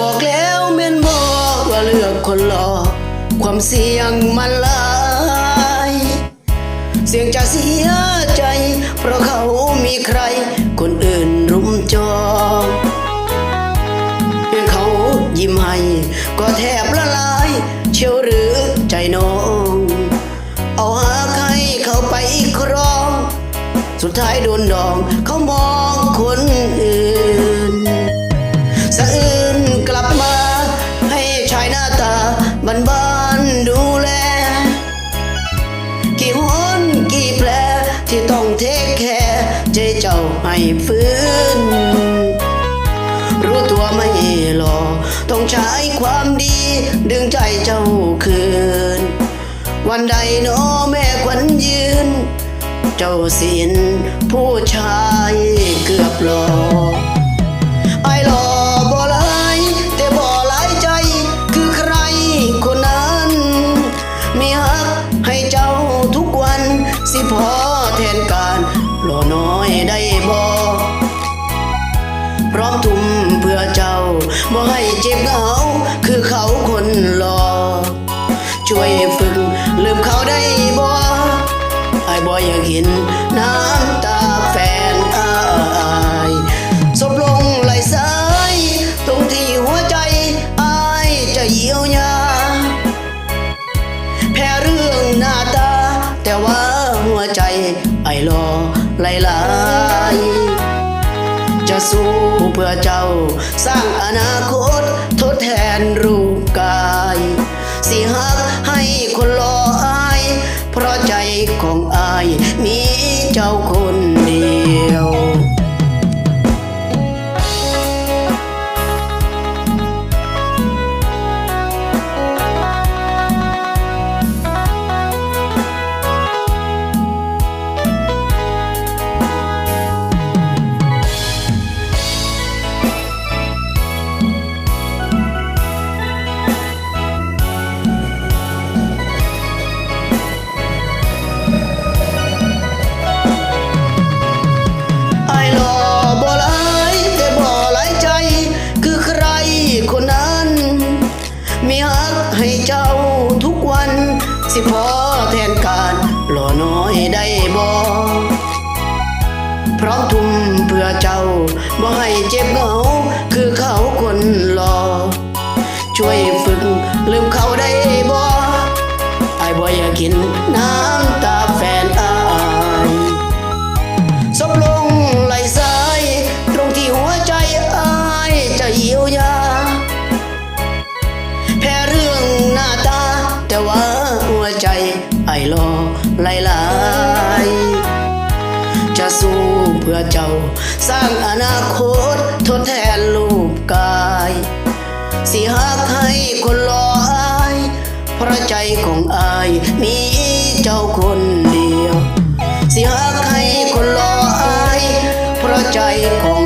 บอกแล้วแม่นบอกว่าเลือกคนหลอกความเสี่ยงมันหลายเสี่ยงจะเสียใจ เพราะเขามีใคร คนอื่นรุมจองเพียงเขายิ้มให้ก็แทบละลาย เชียวหรือใจน้อง เอาหาใครเขาไปครอง สุดท้ายโดนดองเขามองคนอื่น หน้าตาบ้านบ้านดูแล กี่หนกี่แผลที่ต้องเทคแคร์ใจเจ้าให้ฟื้น รู้ตัวไม่หลอต้องใช้ความดี ดึงใจเจ้าคืน วันใดโนอแม่ควันยืน เจ้าสินผู้ชายเกือบหลอ พอแทนการหล่อน้อยได้บ่พร้อมทุ่มเพื่อเจ้าบ่ให้เจ็บเหงาคือเขาคนหล่อช่วยฝึกลืมเขาได้บ่ไอ้ายบ่อยากเห็นน้ำตาแฟนอายศพลงไหลซ้ายตรงที่หัวใจอายจะเยียวยา รอไหลไหลายจะสู้เพื่อเจ้า สร้างอนาคตทดแทนรูปกาย สิหักให้คนรออาย เพราะใจของอายมีเจ้าคน กให้เจ้าทุกวัน สิพอแทนการหล่อน้อยได้บ่พร้อมทุ่มเพื่อเจ้าบ่ให้เจ็บเหงาคือเขาคนหล่อช่วยฝึกลืมเขาได้บ่ไอ้ายบ่อยากกินน้ำ หลายจะสู้เพื่อเจ้า สร้างอนาคตทดแทนรูปกาย สิหักให้คนรออายเพราะใจของอาย มีเจ้าคนเดียว สิหักให้คนรออายเพราะใจของ